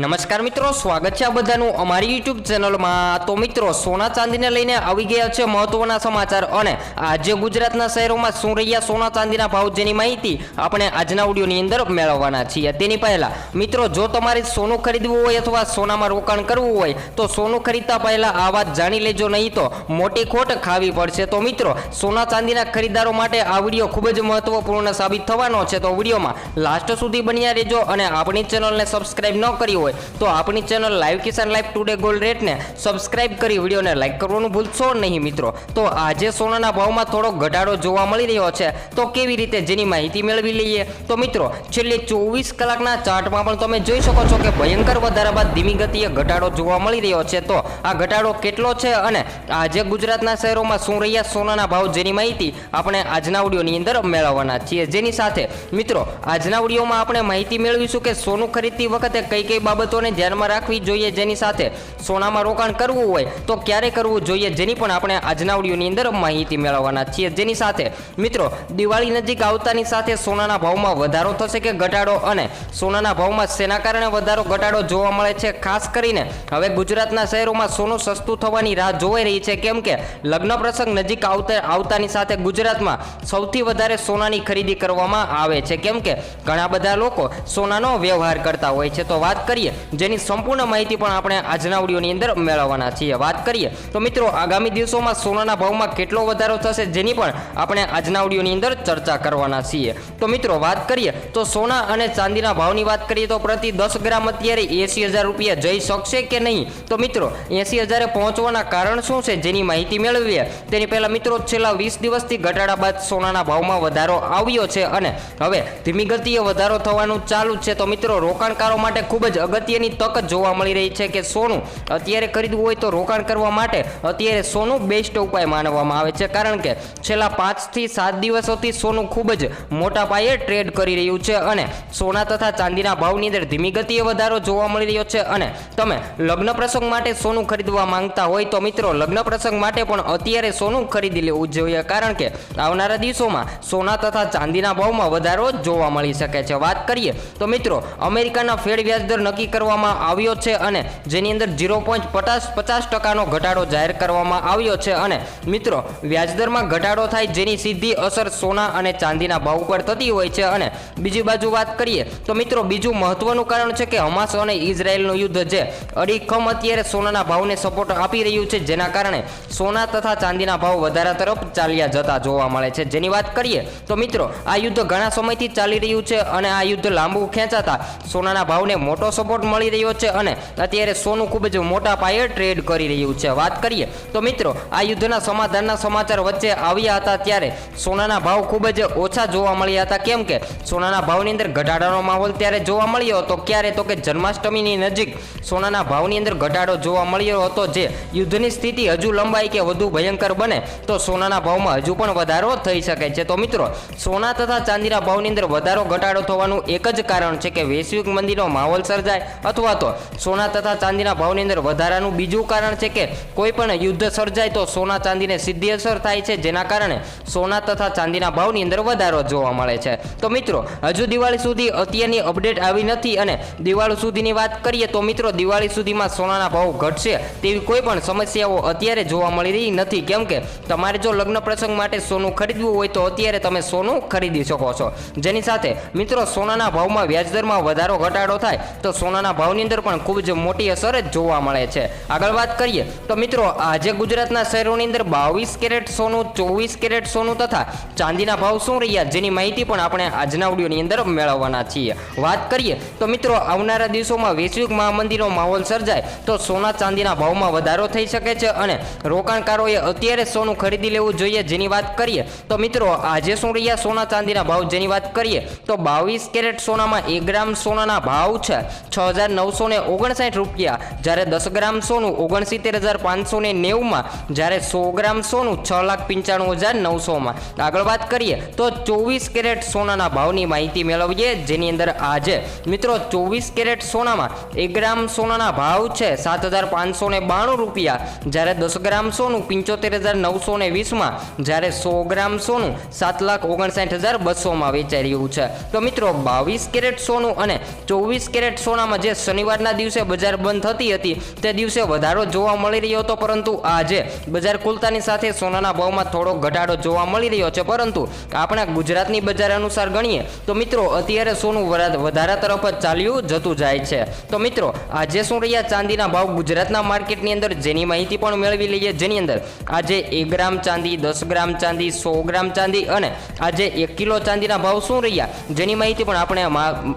નમસ્કાર મિત્રો, સ્વાગત છે આ બધાનું અમારી યુટ્યુબ ચેનલમાં તો મિત્રો, સોના ચાંદીને લઈને આવી ગયા છે મહત્વના સમાચાર અને આજે ગુજરાતના શહેરોમાં શું રહ્યા સોના ચાંદીના ભાવ જેની માહિતી આપણે આજના ઓડિયોની અંદર મેળવવાના છીએ. તેની પહેલા, મિત્રો, જો તમારે સોનું ખરીદવું હોય અથવા સોનામાં રોકાણ કરવું હોય, તો સોનું ખરીદતા પહેલા આ વાત જાણી લેજો, નહીં તો મોટી ખોટ ખાવી પડશે. તો મિત્રો, સોના ચાંદીના ખરીદદારો માટે આ વીડિયો ખૂબ જ મહત્વપૂર્ણ સાબિત થવાનો છે. તો વિડીયોમાં લાસ્ટ સુધી બન્યા રહેજો અને આપણી ચેનલને સબસ્ક્રાઈબ ન કરી હોય તો આપણી channel live Kisan live today gold રેટને સબસ્ક્રાઇબ કરી વિડીયોને લાઈક કરવાનું ભૂલશો નહીં મિત્રો. તો આજે સોનાના ભાવમાં થોડો ઘટાડો જોવા મળી રહ્યો છે. તો કેવી રીતે જેની માહિતી મેળવી લઈએ? તો મિત્રો, છેલ્લી ચોવીસ કલાકના ચાર્ટમાં પણ તમે જોઈ શકો છો કે ભયંકર વધારા બાદ ધીમી ગતિએ ઘટાડો જોવા મળી રહ્યો છે. તો આ ઘટાડો કેટલો છે અને આજે ગુજરાતના શહેરોમાં શું રહ્યા સોનાના ભાવ જેની માહિતી આપણે આજના ઓડિયોની અંદર મેળવવાના છીએ. જેની સાથે મિત્રો, આજના ઓડિયોમાં આપણે માહિતી મેળવીશું કે સોનું ખરીદતી વખતે કઈ કઈ બાબતોને ધ્યાનમાં રાખવી જોઈએ, જેની સાથે સોનામાં રોકાણ કરવું હોય તો ક્યારે કરવું જોઈએ જેની પણ આપણે આજના ઓડિયોની અંદર માહિતી મેળવવાના છીએ. જેની સાથે મિત્રો, દિવાળી નજીક આવતાની સાથે સોનાના ભાવમાં વધારો થશે કે ઘટાડો અને સોનાના ભાવમાં શેના કારણે વધારો, ઘટાડો જોવા મળે છે? ખાસ કરીને હવે ગુજરાતના શહેરોમાં સોનું સસ્તું થવાની રાહ જોવાઈ રહી છે. કેમ કે લગ્ન પ્રસંગ નજીક આવતા, આવતાની સાથે ગુજરાતમાં સૌથી વધારે સોનાની ખરીદી કરવામાં આવે છે. કેમ કે ઘણા બધા લોકો સોનાનો વ્યવહાર કરતા હોય છે. તો વાત કરીએ જેની સંપૂર્ણ માહિતી પણ આપણે આજના ઓડિયોની અંદર મેળવવાના છીએ. વાત કરીએ તો મિત્રો, આગામી દિવસોમાં સોનાના ભાવમાં કેટલો વધારો થશે જેની પણ આપણે આજના ઓડિયોની અંદર ચર્ચા કરવાના છીએ. તો મિત્રો, વાત કરીએ તો સોના અને ચાંદીના ભાવની વાત કરીએ તો પ્રતિ દસ ગ્રામ અત્યારે એસી હજાર રૂપિયા જઈ શકશે કે નહીં? તો મિત્રો, એસી હજારે પહોંચવાના કારણ શું છે જેની માહિતી મેળવીએ? તેની પહેલાં મિત્રો, છેલ્લા વીસ દિવસથી ઘટાડા બાદ સોનાના ભાવમાં વધારો આવ્યો છે અને હવે ધીમી ગતિએ વધારો થવાનું ચાલુ છે. તો મિત્રો, રોકાણકારો માટે ખૂબ જ અગત્યની તક જોવા મળી રહી છે કે સોનું અત્યારે ખરીદવું હોય તો રોકાણ કરવા માટે અત્યારે સોનું બેસ્ટ ઉપાય માનવામાં આવે છે. કારણ કે છેલ્લા પાંચથી સાત દિવસોથી સોનું ખૂબ જ મોટા પાયે ટ્રેડ કરી રહ્યું છે અને સોના તથા ચાંદીના ભાવની અંદર ધીમી ગતિએ વધારો જોવા મળી રહ્યો છે અને તમે લગ્ન પ્રસંગ માટે સોનું ખરીદવા માંગતા હોય તો મિત્રો લગ્ન પ્રસંગ માટે પણ અત્યારે સોનું ખરીદી લેવું જોઈએ. કારણ કે આવનારા દિવસોમાં સોના તથા ચાંદીના ભાવમાં વધારો જોવા મળી શકે છે. વાત કરીએ તો મિત્રો અમેરિકાના ફેડ વ્યાજદર નક્કી કરવામાં આવ્યો છે અને જેની અંદર ઝીરો પોઈન્ટ પચાસ પચાસ ટકાનો ઘટાડો જાહેર કરવામાં આવ્યો છે અને મિત્રો, વ્યાજદરમાં ઘટાડો થાય જેની સીધી અસર સોના અને ચાંદીના ભાવ પર થતી હોય છે અને બીજી બાજુ વાત કરીએ, તો મિત્રો બીજું મહત્વનું કારણ છે કે હમાસ અને ઇઝરાયેલનું યુદ્ધ જે અડીખમ અત્યારે સોનાના ભાવને સપોર્ટ આપી રહ્યું છે, જેના કારણે સોના તથા ચાંદીના ભાવ વધારા તરફ ચાલ્યા જતા જોવા મળે છે. જેની વાત કરીએ, તો મિત્રો, આ યુદ્ધ ઘણા સમયથી ચાલી રહ્યું છે અને આ યુદ્ધ લાંબુ ખેંચાતા સોનાના ભાવને મોટો સપોર્ટ મળી રહ્યો છે અને અત્યારે સોનું ખૂબ જ મોટા પાયે ટ્રેડ કરી રહ્યું છે. વાત કરીએ તો મિત્રો, આ યુદ્ધના સમાધાનના સમાચાર વચ્ચે આવ્યા હતા ત્યારે સોનાના ભાવ ખૂબ જ ઓછા જોવા મળ્યા હતા. કેમ કે સોનાના ભાવની અંદર ઘટાડાનો માહોલ ત્યારે જોવા મળ્યો હતો. ક્યારે તો કે જન્માષ્ટમીની નજીક સોનાના ભાવની અંદર ઘટાડો જોવા મળ્યો હતો જે યુદ્ધની સ્થિતિ હજુ લંબાઈ કે વધુ ભયંકર બને તો સોનાના ભાવમાં હજુ પણ વધારો થઈ શકે છે. તો મિત્રો, સોના તથા ચાંદીના ભાવની અંદર વધારો, ઘટાડો થવાનું એક જ કારણ છે કે વૈશ્વિક મંદીનો માહોલ સર્જાય અથવા તો સોના તથા ચાંદીના ભાવની અંદર વધારાનું બીજું કારણ છે કે કોઈ પણ યુદ્ધ સર્જાય તો સોના ચાંદીને સીધી અસર થાય છે, જેના કારણે સોના તથા ચાંદીના ભાવની અંદર વધારો જોવા મળે છે. તો મિત્રો, હજુ દિવાળી સુધી અત્યારની અપડેટ આવી નથી અને દિવાળી સુધીની વાત કરીએ તો મિત્રો, દિવાળી સુધીમાં સોનાના ભાવ ઘટશે તેવી કોઈ પણ સમસ્યાઓ અત્યારે જોવા મળી રહી નથી. કેમ કે તમારે જો લગ્ન પ્રસંગ માટે સોનું ખરીદવું હોય તો અત્યારે તમે સોનું ખરીદી શકો છો. જેની સાથે મિત્રો, સોનાના ભાવમાં વ્યાજદરમાં વધારો ઘટાડો થાય તો સોનાના ભાવની અંદર પણ ખૂબ જ મોટી અસર જોવા મળે છે. આગળ વાત કરીએ તો મિત્રો, આજે ગુજરાતના શહેરોની અંદર બાવીસ કેરેટ સોનું, ચોવીસ કેરેટ સોનું તથા ચાંદીના ભાવ શું રહ્યા જેની માહિતી પણ આપણે આજના ઓડિયોની અંદર મેળવવાના છીએ. વાત કરીએ તો મિત્રો, આવનારા દિવસોમાં વૈશ્વિક મહામંદીનો માહોલ સર્જાય તો સોના ચાંદીના ભાવમાં વધારો થઈ શકે છે અને રોકાણકારોએ અત્યારે સોનું ખરીદી લેવું જોઈએ જેની વાત કરીએ તો મિત્રો, આજે શું રહ્યા સોના ચાંદીના ભાવ જેની વાત કરીએ તો બાવીસ કેરેટ સોનામાં એક ગ્રામ સોનાના ભાવ છે છ હજાર નવસો ને ઓગણસાઠ રૂપિયા, જ્યારે દસ ગ્રામ સોનું ઓગણસિત્તેર હજાર પાંચસો ને નેવુંમાં, જ્યારે સો ગ્રામ સોનું છ લાખ પંચાણું હજાર નવસોમાં. આગળ વાત કરીએ તો ચોવીસ કેરેટ સોનાના ભાવની માહિતી મેળવીએ, જેની અંદર આજે, મિત્રો, ચોવીસ કેરેટ સોનામાં એક ગ્રામ સોનાના ભાવ છે સાત હજાર પાંચસો ને બાણું રૂપિયા, જ્યારે દસ ગ્રામ સોનું પંચોતેર હજાર નવસો ને વીસમાં, જ્યારે સો ગ્રામ સોનું સાત લાખ ઓગણસાઠ હજાર બસોમાં વેચાઈ રહ્યું છે. તો મિત્રો, બાવીસ કેરેટ સોનું અને ચોવીસ કેરેટ સોનામાં તુલનામાં જે શનિવારના દિવસે બજાર બંધ થતી હતી, તે દિવસે વધારો જોવા મળી રહ્યો હતો. પરંતુ આજે બજાર ખુલતાની સાથે સોનાના ભાવમાં થોડો ઘટાડો જોવા મળી રહ્યો છે. પરંતુ આપણા ગુજરાતની બજાર અનુસાર ગણીએ, તો મિત્રો, અત્યારે સોનું વધારા તરફ જ ચાલ્યું જતું જાય છે. તો મિત્રો, આજે શું રહ્યા ચાંદીના ભાવ? ગુજરાતના માર્કેટની અંદર જેની માહિતી પણ મેળવી લઈએ, જેની અંદર આજે એક ગ્રામ ચાંદી, દસ ગ્રામ ચાંદી, સો ગ્રામ ચાંદી અને આજે એક કિલો ચાંદીના ભાવ શું રહ્યા, જેની માહિતી પણ આપણે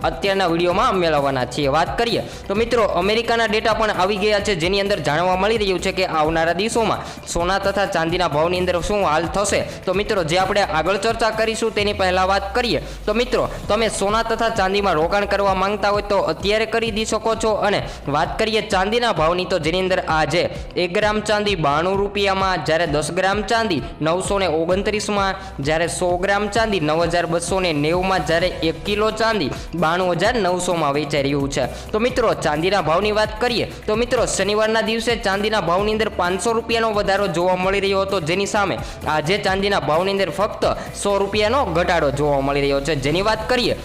અત્યારના વિડીયોમાં મેળવવાના છીએ. વાત કરીએ, તો મિત્રો, અમેરિકાના ડેટા પણ આવી ગયા છે, જેની અંદર જાણવા મળી રહ્યું છે કે આવનારા દિવસોમાં સોના તથા ચાંદીના ભાવની અંદર શું હાલ થશે. તો મિત્રો, જે આપણે આગળ ચર્ચા કરીશું તેની પહેલાં વાત કરીએ. તો મિત્રો, તમે સોના તથા ચાંદીમાં રોકાણ કરવા માંગતા હોય તો અત્યારે ખરીદી શકો છો અને વાત કરીએ ચાંદીના ભાવની, તો જેની અંદર આજે એક ગ્રામ ચાંદી બાણું રૂપિયામાં, જ્યારે દસ ગ્રામ ચાંદી નવસો ને ઓગણત્રીસમાં, જ્યારે સો ગ્રામ ચાંદી નવ હજાર બસો ને નેવુંમાં, જ્યારે એક કિલો ચાંદી બાણું હજાર નવસોમાં વેચાઈ રહ્યું છે. તો મિત્રો, ચાંદીના ભાવની વાત કરીએ, તો મિત્રો, શનિવારના દિવસે ચાંદીના ભાવની અંદર પાંચસો રૂપિયાનો વધારો જોવા મળી રહ્યો હતો. જેની સામે આજે ચાંદીના ભાવની અંદર ફક્ત સો રૂપિયાનો ઘટાડો જોવા મળી રહ્યો છે. જેની વાત કરીએ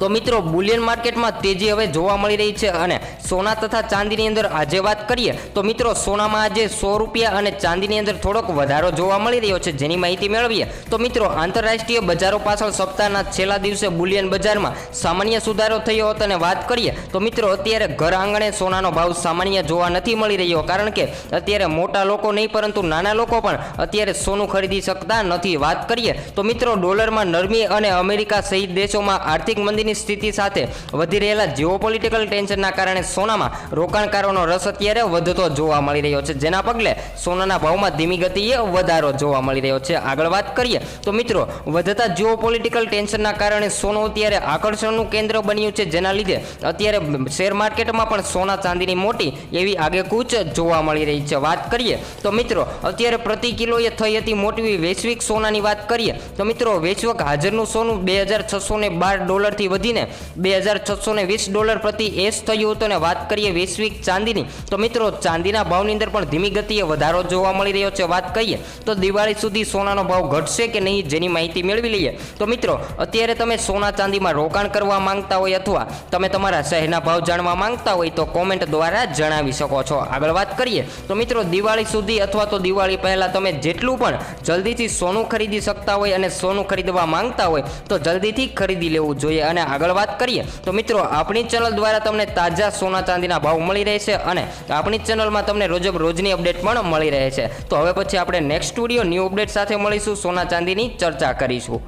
તો મિત્રો, બુલિયન માર્કેટમાં તેજી હવે જોવા મળી રહી છે અને સોના તથા ચાંદીની અંદર આજે વાત કરીએ, તો મિત્રો, સોનામાં આજે સો રૂપિયા અને ચાંદીની અંદર થોડોક વધારો જોવા મળી રહ્યો છે, જેની માહિતી મેળવીએ. તો મિત્રો, આંતરરાષ્ટ્રીય બજારો પાછળ સપ્તાહના છેલ્લા દિવસે બુલિયન બજારમાં સામાન્ય સુધારો થયો હતો અને વાત કરીએ, તો મિત્રો, અત્યારે ઘર આંગણે સોનાનો ભાવ સામાન્ય જોવા નથી મળી રહ્યો, કારણ કે અત્યારે મોટા લોકો નહીં, પરંતુ નાના લોકો પણ અત્યારે સોનું ખરીદી શકતા નથી. વાત કરીએ, તો મિત્રો, ડોલરમાં નરમી અને અમેરિકા સહિત દેશોમાં આર્થિક મંદીની સ્થિતિ સાથે વધી રહેલા જીઓપોલિટિકલ ટેન્શનના કારણે સોનામાં રોકાણકારોનો રસ અત્યારે વધતો જોવા મળી રહ્યો છે. જેના પગલે સોનાના ભાવમાં ધીમી ગતિએ વધારો જોવા મળી રહ્યો છે. આગળ વાત કરીએ તો મિત્રો, વધતા જીઓપોલિટિકલ ટેન્શનના કારણે સોનું અત્યારે આકર્ષણનું કેન્દ્ર બન્યું છે. જેના લીધે અત્યારે શેર માર્કેટમાં પણ સોના ચાંદીની મોટી એવી આગેકૂચ જોવા મળી રહી છે. વાત કરીએ તો મિત્રો, અત્યારે પ્રતિ કિલોએ થઈ હતી મોટી વૈશ્વિક સોનાની વાત કરીએ તો મિત્રો, વૈશ્વિક હાજરનું સોનું બે હજાર છસો ને બાર ડોલરથી વધીને બે હજાર છસો ને વીસ ડોલર પ્રતિ એસ થયું હતું અને વાત કરીએ વૈશ્વિક ચાંદીની, તો મિત્રો ચાંદીના ભાવની અંદર પણ ધીમી ગતિએ વધારો જોવા મળી રહ્યો છે. વાત કરીએ, તો દિવાળી સુધી સોનાનો ભાવ ઘટશે કે નહીં જેની માહિતી મેળવી લઈએ. તો મિત્રો, અત્યારે તમે સોના ચાંદીમાં રોકાણ કરવા માંગતા હોય અથવા તમે તમારા શહેરના ભાવ જાણવા માંગતા હોય તો કોમેન્ટ દ્વારા જણાવી શકો છો. આગળ વાત કરીએ, તો મિત્રો દિવાળી સુધી અથવા તો દિવાળી પહેલાં તમે જેટલું પણ જલ્દીથી સોનું ખરીદી શકતા હોય અને સોનું ખરીદવા માંગતા હોય તો જલ્દીથી ખરીદી લેવું જોઈએ. અને આગળ વાત કરીએ, તો મિત્રો, આપણી ચેનલ દ્વારા તમને તાજા સોના ચાંદીના ભાવ મળી રહેશે અને આપણી ચેનલમાં તમને રોજબ રોજની અપડેટ પણ મળી રહે છે. તો હવે પછી આપણે નેક્સ્ટ સ્ટુડિયો ન્યૂ અપડેટ સાથે મળીશું, સોના ચાંદીની ચર્ચા કરીશું.